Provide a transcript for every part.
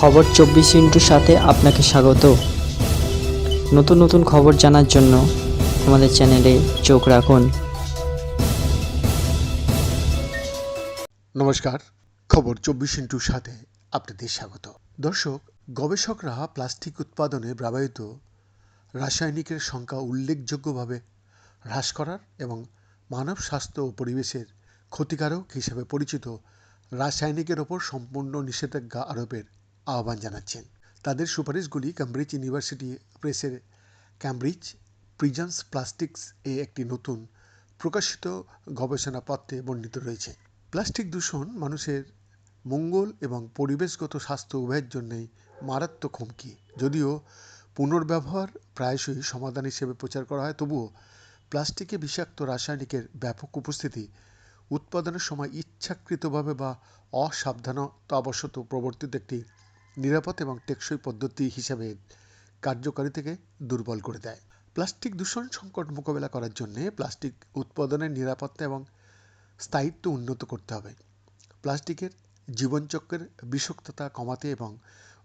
খবর চব্বিশ ইন্টুর সাথে আপনাকে স্বাগত। নতুন নতুন খবর জানার জন্য আমাদের চ্যানেলে চোখ রাখুন। নমস্কার, খবর চব্বিশ ইন্টুর সাথে আপনাদের স্বাগত। দর্শক, গবেষকরা প্লাস্টিক উৎপাদনে ব্যবহৃত রাসায়নিকের সংখ্যা উল্লেখযোগ্যভাবে হ্রাস করার এবং মানব স্বাস্থ্য ও পরিবেশের ক্ষতিকারক হিসেবে পরিচিত রাসায়নিকের ওপর সম্পূর্ণ নিষেধাজ্ঞা আরোপের আহ্বান জানাচ্ছেন। তাদের সুপারিশগুলি ক্যামব্রিজ ইউনিভার্সিটি প্রেসের ক্যামব্রিজ প্রিজন্স প্লাস্টিক্স এ একটি নতুন প্রকাশিত গবেষণাপত্রে বর্ণিত রয়েছে। প্লাস্টিক দূষণ মানুষের মঙ্গল এবং পরিবেশগত স্বাস্থ্য উভয়ের জন্যই মারাত্মক হুমকি। যদিও পুনর্ব্যবহার প্রায়শই সমাধান হিসেবে প্রচার করা হয়, তবুও প্লাস্টিকে বিষাক্ত রাসায়নিকের ব্যাপক উপস্থিতি, উৎপাদনের সময় ইচ্ছাকৃতভাবে বা অসাবধানতাবশত প্রবর্তিত একটি নিরাপদ এবং টেকসই পদ্ধতি হিসাবে কার্যকারিতাকে দুর্বল করে দেয়। প্লাস্টিক দূষণ সংকট মোকাবেলা করার জন্য প্লাস্টিক উৎপাদনের নিরাপত্তা এবং স্থায়িত্ব উন্নত করতে হবে। প্লাস্টিকের জীবনচক্রের বিষক্ততা কমাতে এবং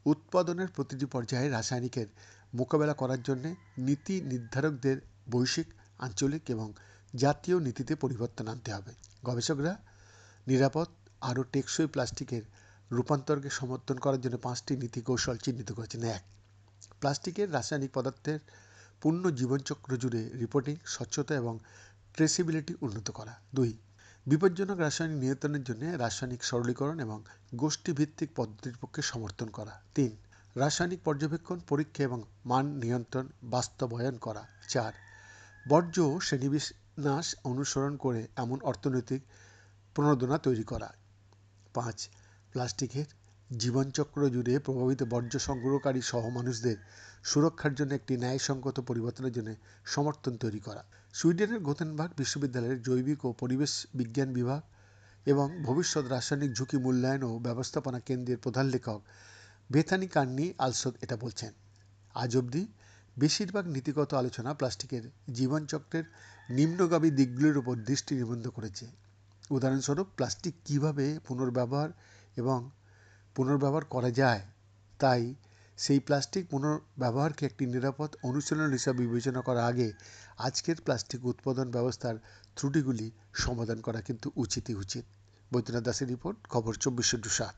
উৎপাদনের প্রতিটি পর্যায়ে রাসায়নিকের মোকাবেলা করার জন্য নীতি নির্ধারকদের বৈশ্বিক, আঞ্চলিক এবং জাতীয় নীতিতে পরিবর্তন আনতে হবে। গবেষকরা নিরাপদ আরও টেকসই প্লাস্টিকের রূপান্তরকে সমর্থন করার জন্য পাঁচটি নীতি কৌশল চিহ্নিত করেছেন। এক, প্লাস্টিকের রাসায়নিক পদার্থের পূর্ণ জীবনচক্র জুড়ে রিপোর্টিং স্বচ্ছতা এবং ট্রেসিবিলিটি উন্নত করা। দুই, বিপজ্জনক রাসায়নিক নিয়ন্ত্রণের জন্য রাসায়নিক সরলীকরণ এবং গোষ্ঠীভিত্তিক পদ্ধতির পক্ষে সমর্থন করা। তিন, রাসায়নিক পর্যবেক্ষণ, পরীক্ষা এবং মান নিয়ন্ত্রণ বাস্তবায়ন করা। চার, বর্জ্য শ্রেণীবিন্যাস অনুসরণ করে এমন অর্থনৈতিক প্রণোদনা তৈরি করা। পাঁচ প্লাস্টিকের জীবনচক্র জুড়ে প্রভাবিত বর্জ্য সংগ্রহকারী সহ মানুষদের সুরক্ষার জন্য একটি ন্যায়সঙ্গত পরিবর্তনের জন্য সমর্থন তৈরি করা। সুইডেনের গোতেনবার্গ বিশ্ববিদ্যালয়ের জৈবিক ও পরিবেশ বিজ্ঞান বিভাগ এবং ভবিষ্যৎ রাসায়নিক ঝুঁকি মূল্যায়ন ও ব্যবস্থাপনা কেন্দ্রের প্রধান লেখক বেথানি কান্নি আলসদ এটা বলছেন, আজ অবধি বেশিরভাগ নীতিগত আলোচনা প্লাস্টিকের জীবনচক্রের নিম্নগামী দিকগুলির উপর দৃষ্টি নিবন্ধ করেছে। উদাহরণস্বরূপ, প্লাস্টিক কীভাবে পুনর্ব্যবহার এবং পুনর্ব্যবহার করা যায়। তাই সেই প্লাস্টিক পুনর্ব্যবহারকে একটি নিরাপদ অনুশীলন হিসাবে বিবেচনা করার আগে আজকের প্লাস্টিক উৎপাদন ব্যবস্থার ত্রুটিগুলি সমাধান করা কিন্তু উচিতই উচিত। বৈদ্যনাথ দাসের রিপোর্ট, খবর চব্বিশে টু সাত।